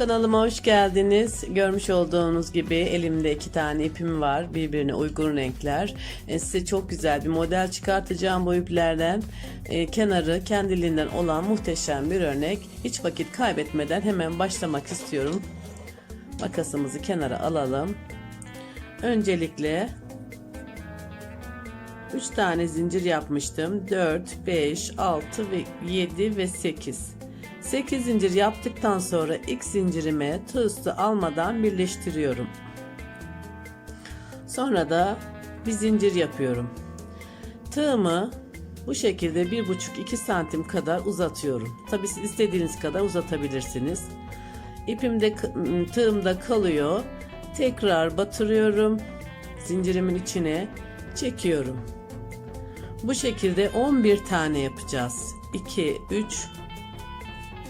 Kanalıma hoş geldiniz. Görmüş olduğunuz gibi elimde iki tane ipim var. Birbirine uygun renkler. E, size çok güzel bir model çıkartacağım bu iplerden. E, kenarı kendiliğinden olan muhteşem bir örnek. Hiç vakit kaybetmeden hemen başlamak istiyorum. Makasımızı kenara alalım. Öncelikle 3 tane zincir yapmıştım. 4, 5, 6 ve 7 ve 8. 8 zincir yaptıktan sonra ilk zincirime tığ üstü almadan birleştiriyorum. Sonra da bir zincir yapıyorum. Tığımı bu şekilde 1,5-2 santim kadar uzatıyorum. Tabi siz istediğiniz kadar uzatabilirsiniz. İpim de tığımda kalıyor. Tekrar batırıyorum. Zincirimin içine çekiyorum. Bu şekilde 11 tane yapacağız. 2, 3,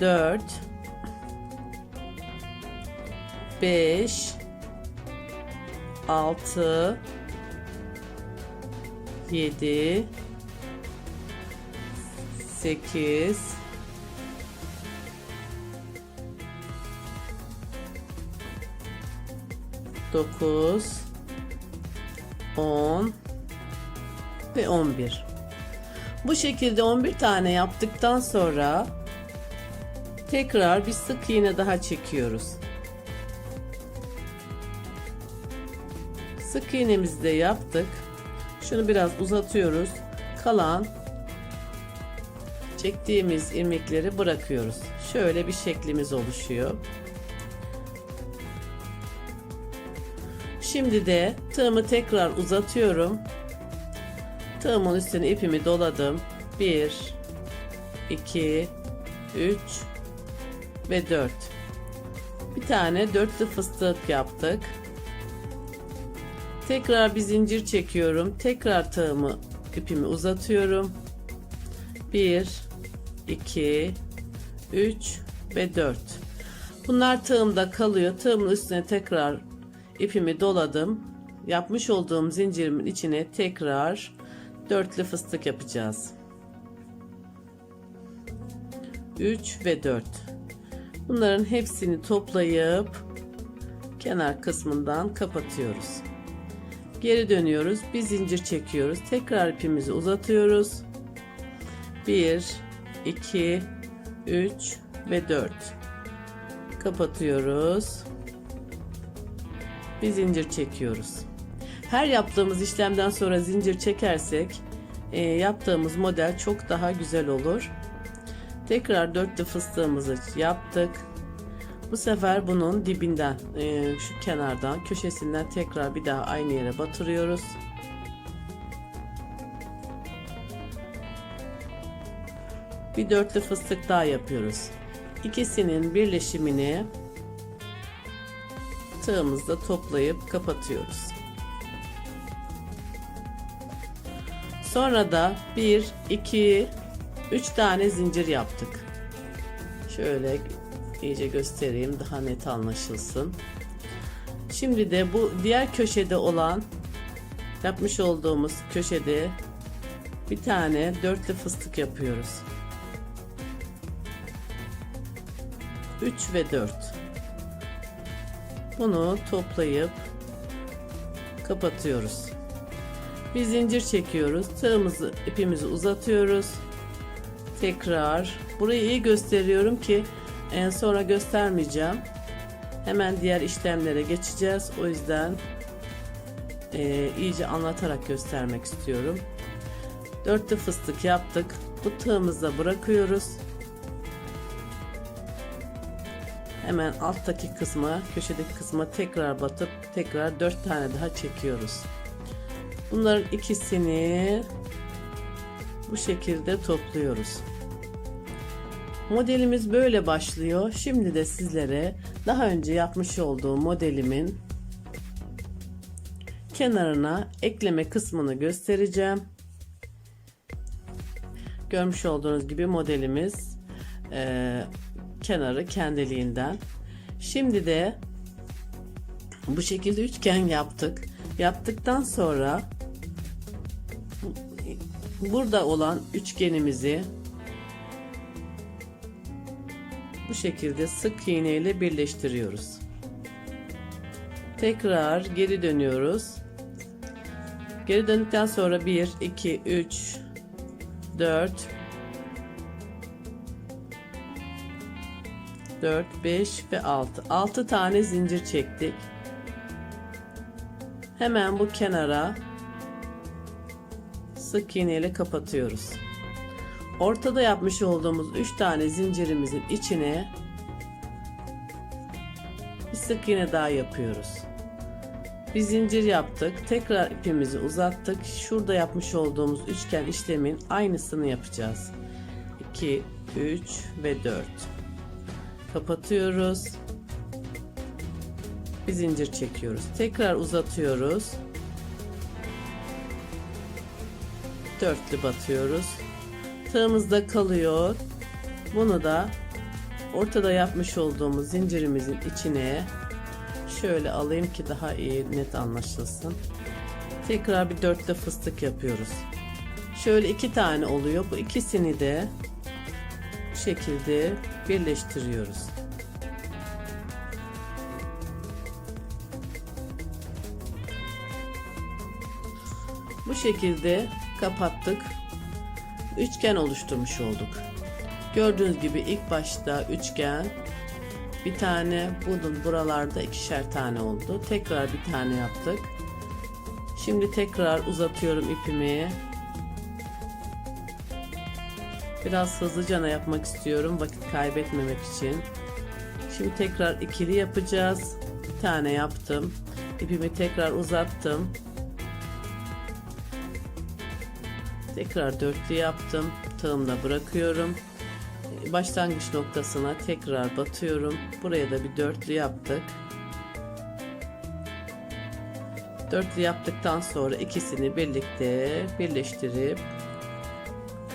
4, 5, 6, 7, 8, 9, 10 ve 11. Bu şekilde 11 tane yaptıktan sonra tekrar bir sık iğne daha çekiyoruz. Sık iğnemizi de yaptık. Şunu biraz uzatıyoruz. Kalan çektiğimiz ilmekleri bırakıyoruz. Şöyle bir şeklimiz oluşuyor. Şimdi de tığımı tekrar uzatıyorum. Tığımın üstüne ipimi doladım. 1 2 3 ve 4. Bir tane dörtlü fıstık yaptık. Tekrar bir zincir çekiyorum. Tekrar tığımı ipimi uzatıyorum. 1 2 3 ve 4. Bunlar tığımda kalıyor. Tığımın üstüne tekrar ipimi doladım. Yapmış olduğum zincirimin içine tekrar dörtlü fıstık yapacağız. 3 ve 4. Bunların hepsini toplayıp kenar kısmından kapatıyoruz. Geri dönüyoruz. Bir zincir çekiyoruz. Tekrar ipimizi uzatıyoruz. 1 2 3 ve 4. Kapatıyoruz. Bir zincir çekiyoruz. Her yaptığımız işlemden sonra zincir çekersek e, yaptığımız model çok daha güzel olur. Tekrar dörtlü fıstığımızı yaptık. Bu sefer bunun dibinden e, şu kenardan köşesinden tekrar bir daha aynı yere batırıyoruz. Bir dörtlü fıstık daha yapıyoruz. İkisinin birleşimini tığımızda toplayıp kapatıyoruz. Sonra da 1, 2, 3 tane zincir yaptık. Şöyle iyice göstereyim daha net anlaşılsın. Şimdi de bu diğer köşede olan yapmış olduğumuz köşede bir tane dörtlü fıstık yapıyoruz. 3 ve 4. Bunu toplayıp kapatıyoruz. Bir zincir çekiyoruz. Tığımızı, ipimizi uzatıyoruz. Tekrar burayı iyi gösteriyorum ki en sonra göstermeyeceğim. Hemen diğer işlemlere geçeceğiz. O yüzden e, iyice anlatarak göstermek istiyorum. Dörtlü fıstık yaptık. Bu tığımızda bırakıyoruz. Hemen alttaki kısma, köşedeki kısma tekrar batıp tekrar dört tane daha çekiyoruz. Bunların ikisini bu şekilde topluyoruz. Modelimiz böyle başlıyor. Şimdi de sizlere daha önce yapmış olduğum modelimin kenarına ekleme kısmını göstereceğim. Görmüş olduğunuz gibi modelimiz e, kenarı kendiliğinden. Şimdi de bu şekilde üçgen yaptık. Yaptıktan sonra burada olan üçgenimizi Bu şekilde sık iğne ile birleştiriyoruz. Tekrar geri dönüyoruz. Geri döndükten sonra 1, 2, 3, 4, 4, 5 ve 6. 6 tane zincir çektik. Hemen bu kenara sık iğne ile kapatıyoruz. Ortada yapmış olduğumuz 3 tane zincirimizin içine bir sık iğne daha yapıyoruz. Bir zincir yaptık. Tekrar ipimizi uzattık. Şurada yapmış olduğumuz üçgen işlemin aynısını yapacağız. 2, 3 ve 4. Kapatıyoruz. Bir zincir çekiyoruz. Tekrar uzatıyoruz. Dörtlü batıyoruz. Tığımızda kalıyor. Bunu da ortada yapmış olduğumuz zincirimizin içine şöyle alayım ki daha iyi net anlaşılsın. Tekrar bir dörtlü fıstık yapıyoruz. Şöyle iki tane oluyor. Bu ikisini de bu şekilde birleştiriyoruz. Bu şekilde kapattık. Üçgen oluşturmuş olduk. Gördüğünüz gibi ilk başta üçgen bir tane bunun buralarda ikişer tane oldu. Tekrar bir tane yaptık. Şimdi tekrar uzatıyorum ipimi. Biraz hızlıca yapmak istiyorum vakit kaybetmemek için. Şimdi tekrar ikili yapacağız. Bir tane yaptım. İpimi tekrar uzattım. Tekrar dörtlü yaptım. Tığımda bırakıyorum. Başlangıç noktasına tekrar batıyorum. Buraya da bir dörtlü yaptık. Dörtlü yaptıktan sonra ikisini birlikte birleştirip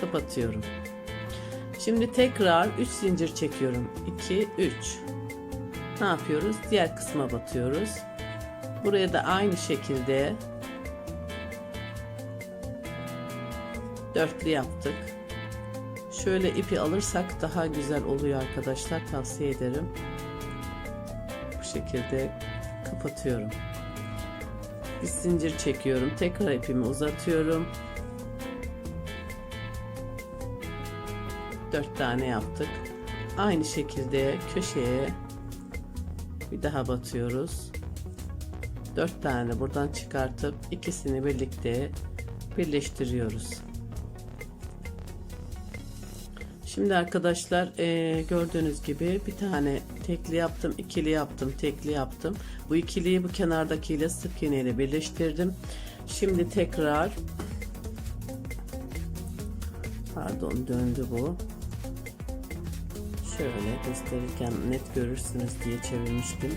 kapatıyorum. Şimdi tekrar 3 zincir çekiyorum. 2 3. Ne yapıyoruz? Diğer kısma batıyoruz. Buraya da aynı şekilde dörtlü yaptık. Şöyle ipi alırsak daha güzel oluyor arkadaşlar. Tavsiye ederim. Bu şekilde kapatıyorum. Bir zincir çekiyorum. Tekrar ipimi uzatıyorum. 4 tane yaptık. Aynı şekilde köşeye bir daha batıyoruz. 4 tane buradan çıkartıp ikisini birlikte birleştiriyoruz. Şimdi arkadaşlar e, gördüğünüz gibi bir tane tekli yaptım, ikili yaptım, tekli yaptım. Bu ikiliyi bu kenardakiyle sık iğne birleştirdim. Şimdi tekrar pardon döndü bu. Şöyle gösterirken net görürsünüz diye çevirmiştim.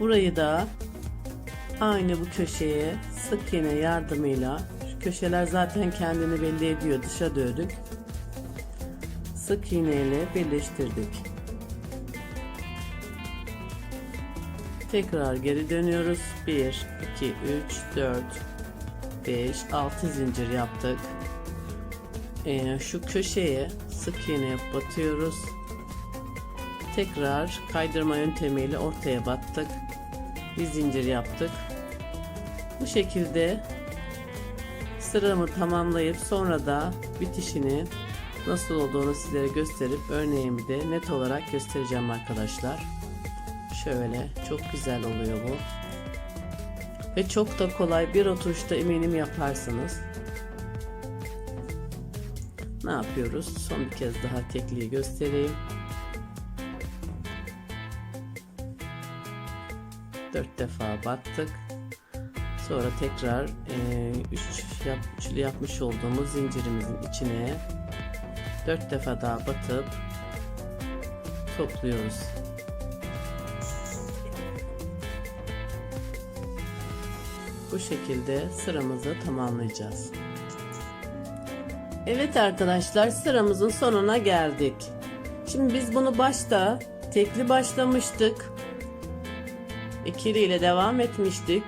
Burayı da aynı bu köşeye sık iğne yardımıyla şu köşeler zaten kendini belli ediyor dışa döndük sık iğne ile birleştirdik. Tekrar geri dönüyoruz. 1, 2, 3, 4, 5, 6 zincir yaptık. Ee, şu köşeye sık iğne batıyoruz. Tekrar kaydırma yöntemiyle ortaya battık. Bir zincir yaptık. Bu şekilde sıramı tamamlayıp sonra da bitişini nasıl olduğunu sizlere gösterip örneğimi de net olarak göstereceğim arkadaşlar. Şöyle çok güzel oluyor bu. Ve çok da kolay bir oturuşta eminim yaparsınız. Ne yapıyoruz? Son bir kez daha tekliği göstereyim. Dört defa battık. Sonra tekrar e, üç yap, üçlü yapmış olduğumuz zincirimizin içine dört defa daha batıp topluyoruz. Bu şekilde sıramızı tamamlayacağız. Evet arkadaşlar sıramızın sonuna geldik. Şimdi biz bunu başta tekli başlamıştık. İkili ile devam etmiştik.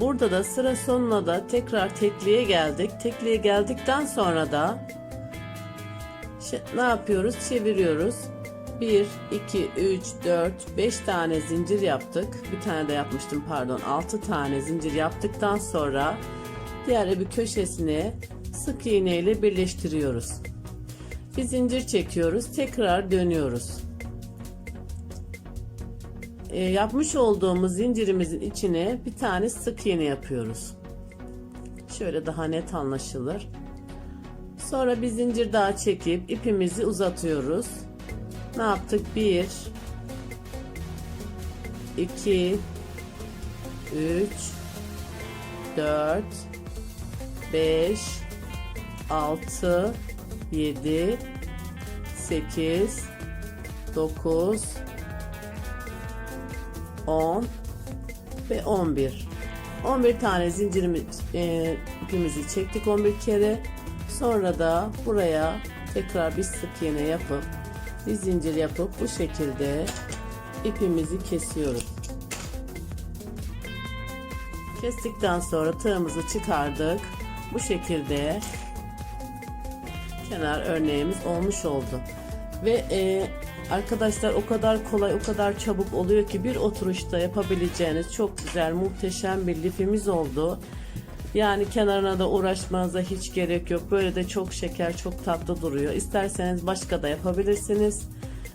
Burada da sıra sonuna da tekrar tekliye geldik. Tekliye geldikten sonra da ne yapıyoruz? Çeviriyoruz. 1, 2, 3, 4, 5 tane zincir yaptık. Bir tane de yapmıştım pardon. 6 tane zincir yaptıktan sonra diğer bir köşesine sık iğne ile birleştiriyoruz. Bir zincir çekiyoruz. Tekrar dönüyoruz. E, yapmış olduğumuz zincirimizin içine bir tane sık iğne yapıyoruz. Şöyle daha net anlaşılır. Sonra bir zincir daha çekip ipimizi uzatıyoruz. Ne yaptık? 1 2 3 4 5 6 7 8 9 10 ve 11 11 tane zincirimiz e, ipimizi çektik 11 kere sonra da buraya tekrar bir sık iğne yapıp bir zincir yapıp bu şekilde ipimizi kesiyoruz. Kestikten sonra tığımızı çıkardık. Bu şekilde kenar örneğimiz olmuş oldu. Ve e, arkadaşlar o kadar kolay o kadar çabuk oluyor ki bir oturuşta yapabileceğiniz çok güzel muhteşem bir lifimiz oldu yani kenarına da uğraşmanıza hiç gerek yok böyle de çok şeker çok tatlı duruyor isterseniz başka da yapabilirsiniz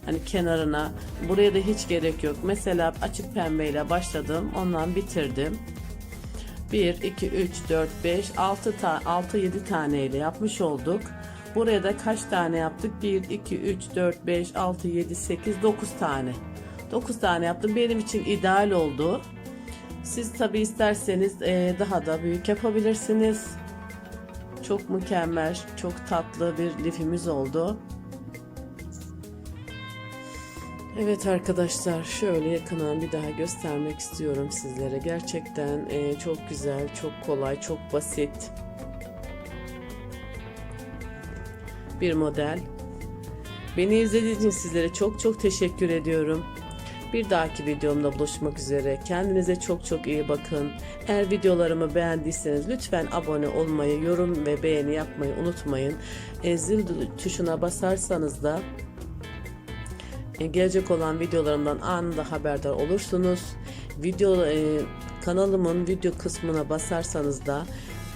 hani kenarına buraya da hiç gerek yok mesela açık pembeyle başladım ondan bitirdim 1 2 3 4 5 6 ta 6 7 tane ile yapmış olduk Buraya da kaç tane yaptık? 1, 2, 3, 4, 5, 6, 7, 8, 9 tane. 9 tane yaptım. Benim için ideal oldu. Siz tabi isterseniz e, daha da büyük yapabilirsiniz. Çok mükemmel, çok tatlı bir lifimiz oldu. Evet arkadaşlar şöyle yakından bir daha göstermek istiyorum sizlere. Gerçekten e, çok güzel, çok kolay, çok basit. bir model. Beni izlediğiniz için sizlere çok çok teşekkür ediyorum. Bir dahaki videomda buluşmak üzere. Kendinize çok çok iyi bakın. Eğer videolarımı beğendiyseniz lütfen abone olmayı, yorum ve beğeni yapmayı unutmayın. E, zil tuşuna basarsanız da e, gelecek olan videolarımdan anında haberdar olursunuz. Video e, kanalımın video kısmına basarsanız da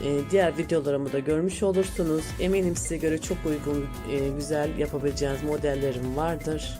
e, diğer videolarımı da görmüş olursunuz. Eminim size göre çok uygun, e, güzel yapabileceğiniz modellerim vardır.